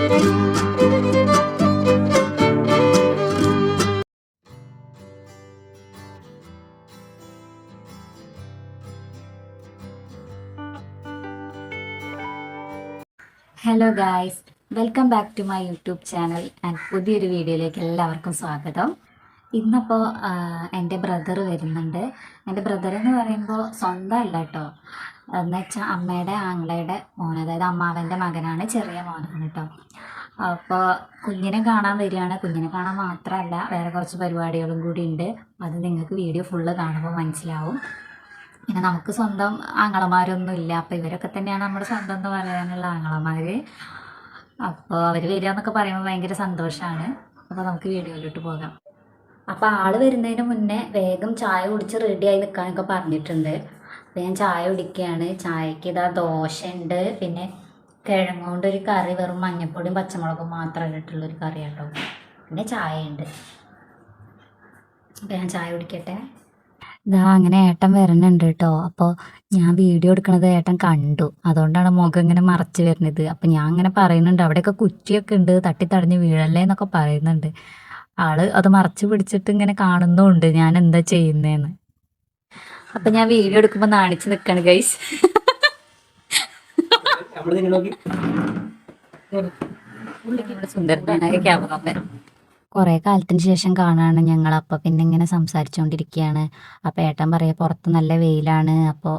Hello guys welcome back to my YouTube channel and പുതിയൊരു വീഡിയോയിലേക്ക് എല്ലാവർക്കും സ്വാഗതം. ഇന്നിപ്പോൾ എന്റെ ബ്രദർ വരുന്നുണ്ട്. എന്റെ ബ്രദർ എന്ന് പറയുമ്പോൾ സ്വന്തമല്ല കേട്ടോ എന്ന് വെച്ചാൽ അമ്മയുടെ ആങ്ങളയുടെ മോൻ അതായത് അമ്മാവന്റെ മകനാണ് ചെറിയ മോനാണ് കേട്ടോ അപ്പോൾ കുഞ്ഞിനെ കാണാൻ വരികയാണ്. കുഞ്ഞിനെ കാണാൻ മാത്രമല്ല വേറെ കുറച്ച് പരിപാടികളും കൂടി ഉണ്ട്. അത് നിങ്ങൾക്ക് വീഡിയോ ഫുള്ള് കാണുമ്പോൾ മനസ്സിലാവും. പിന്നെ നമുക്ക് സ്വന്തം ആങ്ങളമാരൊന്നും ഇല്ല. അപ്പോൾ ഇവരൊക്കെ തന്നെയാണ് നമ്മുടെ സ്വന്തം എന്ന് പറയാനുള്ള ആങ്ങളമാർ അപ്പോൾ അവർ വരിക എന്നൊക്കെ പറയുമ്പോൾ ഭയങ്കര സന്തോഷമാണ് അപ്പോൾ നമുക്ക് വീഡിയോയിലോട്ട് പോകാം. അപ്പോൾ ആൾ വരുന്നതിന് മുന്നേ വേഗം ചായ കുടിച്ച് റെഡിയായി നിൽക്കാനൊക്കെ പറഞ്ഞിട്ടുണ്ട്. അപ്പോൾ ഞാൻ ചായ കുടിക്കുകയാണ് ചായക്ക് ഇതാ ദോശ ഉണ്ട് പിന്നെ കിഴങ്ങ് കൊണ്ട് ഒരു കറി വെറും മഞ്ഞപ്പൊടിയും പച്ചമുളകും മാത്രം ഇട്ടിട്ടുള്ളൊരു കറി കേട്ടോ പിന്നെ ചായ ഉണ്ട് അപ്പം ഞാൻ ചായ കുടിക്കട്ടെ? ഇതാ അങ്ങനെ ഏട്ടൻ വരുന്നുണ്ട് കേട്ടോ. അപ്പോൾ ഞാൻ വീഡിയോ എടുക്കണത് ഏട്ടൻ കണ്ടു. അതുകൊണ്ടാണ് മുഖം ഇങ്ങനെ മറച്ച് വരുന്നത്. അപ്പം ഞാൻ അങ്ങനെ പറയുന്നുണ്ട്. അവിടെയൊക്കെ കുറ്റിയൊക്കെ ഉണ്ട്. തട്ടി തടഞ്ഞ് വീഴല്ലേ എന്നൊക്കെ പറയുന്നുണ്ട്. ആൾ അത് മറച്ച് പിടിച്ചിട്ട് ഇങ്ങനെ കാണുന്നുണ്ട്. ഞാൻ എന്താ ചെയ്യുന്നതെന്ന് അപ്പം ഞാൻ വീഡിയോ എടുക്കുമ്പോ നാണിച്ച് നിക്കാണ് ഗൈസ് കൊറേ സുന്ദരനായ ക്യാമറമാൻ കുറേ കാലത്തിന് ശേഷം കാണാണ് ഞങ്ങൾ. അപ്പോൾ പിന്നെ ഇങ്ങനെ സംസാരിച്ചുകൊണ്ടിരിക്കുകയാണ് അപ്പോൾ ഏട്ടൻ പറയാ പുറത്ത് നല്ല വെയിലാണ്. അപ്പോൾ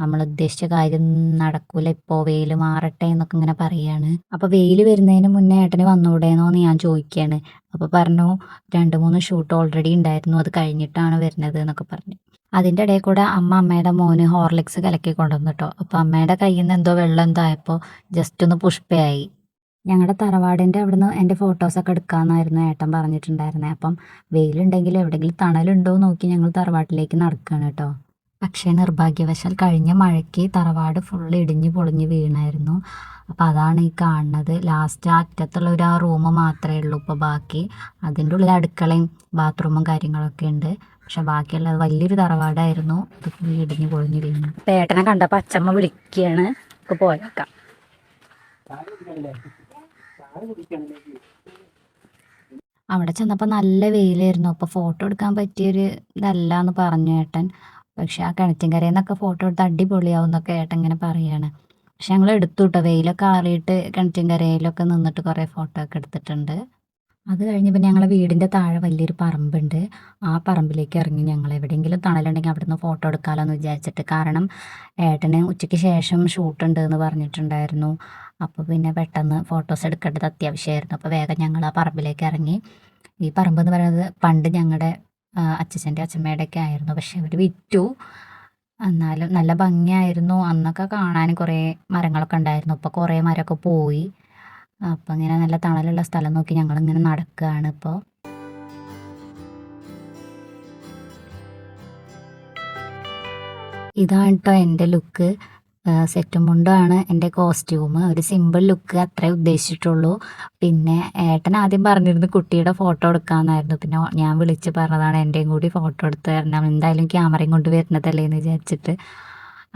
നമ്മൾ ഉദ്ദേശിച്ച കാര്യം നടക്കൂല. ഇപ്പോൾ വെയിൽ മാറട്ടെ എന്നൊക്കെ ഇങ്ങനെ പറയാണ്. അപ്പോൾ വെയിൽ വരുന്നതിന് മുന്നേ ഏട്ടന് വന്നൂടേന്നോ എന്ന് ഞാൻ ചോദിക്കുകയാണ് അപ്പോൾ പറഞ്ഞു രണ്ട് മൂന്ന് ഷൂട്ട് ഓൾറെഡി ഉണ്ടായിരുന്നു. അത് കഴിഞ്ഞിട്ടാണ് വരുന്നത് എന്നൊക്കെ പറഞ്ഞു. അതിന്റെ ഇടയിൽ കൂടെ അമ്മ അമ്മയുടെ മോന് ഹോർലിക്സ് കലക്കി കൊണ്ടുവന്നു കേട്ടോ. അപ്പോൾ അമ്മയുടെ കയ്യിൽ നിന്ന് എന്തോ വെള്ളം എന്തോ ആയപ്പോൾ ജസ്റ്റ് ഒന്ന് പുഷ്പയായി. ഞങ്ങളുടെ തറവാടിന്റെ അവിടുന്ന് എന്റെ ഫോട്ടോസൊക്കെ എടുക്കാമെന്നായിരുന്നു ഏട്ടൻ പറഞ്ഞിട്ടുണ്ടായിരുന്നത് അപ്പം വെയിലുണ്ടെങ്കിൽ എവിടെയെങ്കിലും തണലുണ്ടോ നോക്കി ഞങ്ങൾ തറവാട്ടിലേക്ക് നടക്കുകയാണ് കേട്ടോ. പക്ഷേ നിർഭാഗ്യവശാൽ കഴിഞ്ഞ മഴയ്ക്ക് തറവാട് ഫുൾ ഇടിഞ്ഞ് പൊളിഞ്ഞ് വീണായിരുന്നു. അപ്പോൾ അതാണ് ഈ കാണുന്നത്. ലാസ്റ്റ് അറ്റത്തുള്ള ഒരു ആ റൂം മാത്രമേ ഉള്ളൂ ഇപ്പോൾ ബാക്കി. അതിന്റെ ഉള്ളിൽ അടുക്കളയും ബാത്റൂമും കാര്യങ്ങളൊക്കെ ഉണ്ട്. പക്ഷെ ബാക്കിയുള്ളത് വലിയൊരു തറവാടായിരുന്നു. അത് ഫുള്ള് ഇടിഞ്ഞ് പൊളിഞ്ഞ് വീണു. പേട്ടനെ കണ്ടപ്പോൾ അച്ചമ്മ വിളിക്കുകയാണ് ഇപ്പോൾ പോയേക്കാം അവിടെ ചെന്നപ്പോൾ നല്ല വെയിലായിരുന്നു. അപ്പോൾ ഫോട്ടോ എടുക്കാൻ പറ്റിയൊരു ഇതല്ല എന്ന് പറഞ്ഞു ഏട്ടൻ. പക്ഷെ ആ കിണറ്റിൻകരയിൽ നിന്നൊക്കെ ഫോട്ടോ എടുത്ത് അടിപൊളിയാവും എന്നൊക്കെ ഏട്ടൻ ഇങ്ങനെ പറയാണ്. പക്ഷെ ഞങ്ങൾ എടുത്തു കേട്ടോ വെയിലൊക്കെ ആറിയിട്ട് കിണറ്റിൻകരയിലൊക്കെ നിന്നിട്ട് കുറേ ഫോട്ടോ ഒക്കെ എടുത്തിട്ടുണ്ട്. അത് കഴിഞ്ഞ് പിന്നെ ഞങ്ങളെ വീടിന്റെ താഴെ വലിയൊരു പറമ്പുണ്ട്. ആ പറമ്പിലേക്ക് ഇറങ്ങി ഞങ്ങൾ എവിടെയെങ്കിലും തണലുണ്ടെങ്കിൽ അവിടുന്ന് ഫോട്ടോ എടുക്കാമല്ലോ എന്ന് വിചാരിച്ചിട്ട് കാരണം ഏട്ടന് ഉച്ചയ്ക്ക് ശേഷം ഷൂട്ട് ഉണ്ട് എന്ന് പറഞ്ഞിട്ടുണ്ടായിരുന്നു. അപ്പോൾ പിന്നെ പെട്ടെന്ന് ഫോട്ടോസ് എടുക്കേണ്ടത് അത്യാവശ്യമായിരുന്നു. അപ്പോൾ വേഗം ഞങ്ങൾ ആ പറമ്പിലേക്ക് ഇറങ്ങി. ഈ പറമ്പ് എന്ന് പറയുന്നത് പണ്ട് ഞങ്ങളുടെ അച്ഛന്റെ അച്ഛമ്മയുടെ ഒക്കെ ആയിരുന്നു. പക്ഷെ അവർ വിറ്റു. എന്നാലും നല്ല ഭംഗിയായിരുന്നു. അന്നൊക്കെ കാണാൻ കുറേ മരങ്ങളൊക്കെ ഉണ്ടായിരുന്നു. ഇപ്പോൾ കുറേ മരമൊക്കെ പോയി. അപ്പോൾ ഇങ്ങനെ നല്ല തണലുള്ള സ്ഥലം നോക്കി ഞങ്ങളിങ്ങനെ നടക്കുകയാണ് ഇപ്പോൾ ഇതാണ് കേട്ടോ എന്റെ ലുക്ക്. സെറ്റും മുണ്ടാണ് എന്റെ കോസ്റ്റ്യൂം ഒരു സിമ്പിൾ ലുക്ക് അത്രേ ഉദ്ദേശിച്ചിട്ടുള്ളൂ. പിന്നെ ഏട്ടൻ ആദ്യം പറഞ്ഞിരുന്നു കുട്ടിയുടെ ഫോട്ടോ എടുക്കാമെന്നായിരുന്നു പിന്നെ ഞാൻ വിളിച്ച് പറഞ്ഞതാണ് എന്റെയും കൂടി ഫോട്ടോ എടുത്ത് തരണം. എന്തായാലും ക്യാമറയും കൊണ്ട് വരുന്നതല്ലേ എന്ന് വിചാരിച്ചിട്ട്.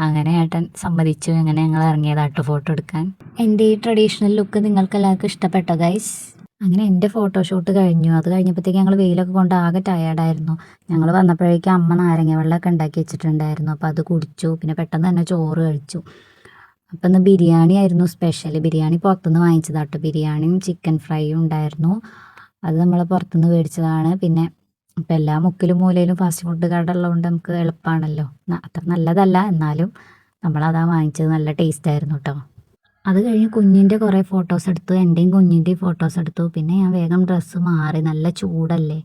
അങ്ങനെ ഏട്ടൻ സമ്മതിച്ചു. അങ്ങനെ ഞങ്ങൾ ഇറങ്ങിയതാട്ടോ ഫോട്ടോ എടുക്കാൻ. എന്റെ ഈ ട്രഡീഷണൽ ലുക്ക് നിങ്ങൾക്ക് എല്ലാവർക്കും ഇഷ്ടപ്പെട്ടോ ഗൈസ് അങ്ങനെ എന്റെ ഫോട്ടോഷൂട്ട് കഴിഞ്ഞു. അത് കഴിഞ്ഞപ്പോഴത്തേക്ക് ഞങ്ങൾ വെയിലൊക്കെ കൊണ്ട് ആകെ ടയേർഡായിരുന്നു ഞങ്ങൾ വന്നപ്പോഴേക്കും അമ്മ നാരങ്ങ വെള്ളമൊക്കെ ഉണ്ടാക്കി വെച്ചിട്ടുണ്ടായിരുന്നു. അപ്പോൾ അത് കുടിച്ചു. പിന്നെ പെട്ടെന്ന് തന്നെ ചോറ് കഴിച്ചു. അപ്പം ഇന്ന് ബിരിയാണി ആയിരുന്നു സ്പെഷ്യൽ ബിരിയാണി പുറത്തുനിന്ന് വാങ്ങിച്ചതാട്ടോ ബിരിയാണിയും ചിക്കൻ ഫ്രൈയും ഉണ്ടായിരുന്നു. അത് നമ്മൾ പുറത്തുനിന്ന് മേടിച്ചതാണ്. പിന്നെ ഇപ്പം എല്ലാ മുക്കിലും മൂലയിലും ഫാസ്റ്റ് ഫുഡ് കട ഉള്ളതുകൊണ്ട് നമുക്ക് എളുപ്പമാണല്ലോ അത്ര നല്ലതല്ല. എന്നാലും നമ്മളതാ വാങ്ങിച്ചത് നല്ല ടേസ്റ്റ് ആയിരുന്നു കേട്ടോ അത് കഴിഞ്ഞ് കുഞ്ഞിന്റെ കുറേ ഫോട്ടോസ് എടുത്തു. എന്റെയും കുഞ്ഞിന്റെയും ഫോട്ടോസ് എടുത്തു. പിന്നെ ഞാൻ വേഗം ഡ്രസ്സ് മാറി. നല്ല ചൂടല്ലേ.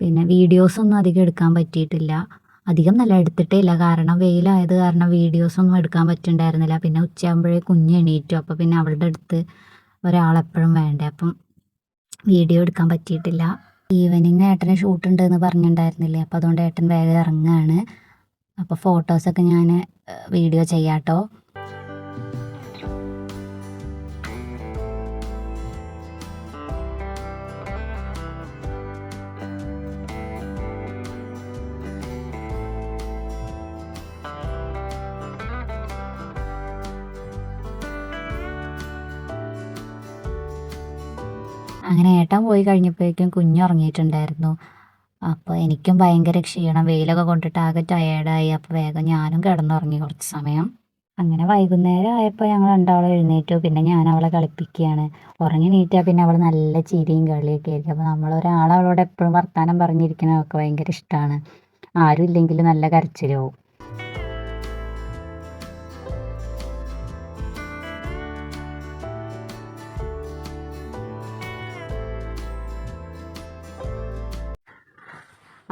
പിന്നെ വീഡിയോസൊന്നും അധികം എടുക്കാൻ പറ്റിയിട്ടില്ല. അധികം നല്ല എടുത്തിട്ടേ ഇല്ല. കാരണം വെയിലായത് കാരണം വീഡിയോസൊന്നും എടുക്കാൻ പറ്റുന്നുണ്ടായിരുന്നില്ല പിന്നെ ഉച്ചയാകുമ്പോഴേ കുഞ്ഞ് എണീറ്റു. അപ്പോൾ പിന്നെ അവളുടെ അടുത്ത് ഒരാളെപ്പോഴും വേണ്ടേ. അപ്പം വീഡിയോ എടുക്കാൻ പറ്റിയിട്ടില്ല. ഈവനിങ് ഏട്ടന് ഷൂട്ട് ഉണ്ട് എന്ന് പറഞ്ഞിട്ടുണ്ടായിരുന്നില്ലേ അപ്പോൾ അതുകൊണ്ട് ഏട്ടൻ വേഗം ഇറങ്ങുകയാണ് അപ്പോൾ ഫോട്ടോസൊക്കെ ഞാൻ വീഡിയോ ചെയ്യാട്ടോ. അങ്ങനെ ഏട്ടൻ പോയി കഴിഞ്ഞപ്പോഴേക്കും കുഞ്ഞ് ഉറങ്ങിയിട്ടുണ്ടായിരുന്നു. അപ്പോൾ എനിക്കും ഭയങ്കര ക്ഷീണം. വെയിലൊക്കെ കൊണ്ടിട്ട് ആകെ ടയേർഡായി അപ്പോൾ വേഗം ഞാനും കിടന്നുറങ്ങി കുറച്ച് സമയം. അങ്ങനെ വൈകുന്നേരം ആയപ്പോൾ ഞങ്ങൾ രണ്ടാളും എഴുന്നേറ്റു. പിന്നെ ഞാൻ അവളെ കളിപ്പിക്കുകയാണ്. ഉറങ്ങി നീറ്റാൽ പിന്നെ അവൾ നല്ല ചിരിയും കളിയൊക്കെ ആയിരിക്കും. അപ്പോൾ അവളോട് എപ്പോഴും വർത്തമാനം പറഞ്ഞിരിക്കണതൊക്കെ ഭയങ്കര ഇഷ്ടമാണ് ആരും ഇല്ലെങ്കിൽ നല്ല കരച്ചിലാവും.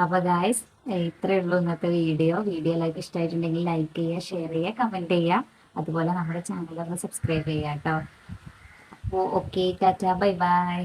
അപ്പോൾ ഗായ്സ് ഇത്രയേ ഉള്ളൂ ഇന്നത്തെ വീഡിയോ വീഡിയോ ലൈക്ക് ഇഷ്ടമായിട്ടുണ്ടെങ്കിൽ ലൈക്ക് ചെയ്യുക ഷെയർ ചെയ്യുക കമന്റ് ചെയ്യുക. അതുപോലെ നമ്മുടെ ചാനൽ ഒന്ന് സബ്സ്ക്രൈബ് ചെയ്യുക കേട്ടോ. Okay Tata bye bye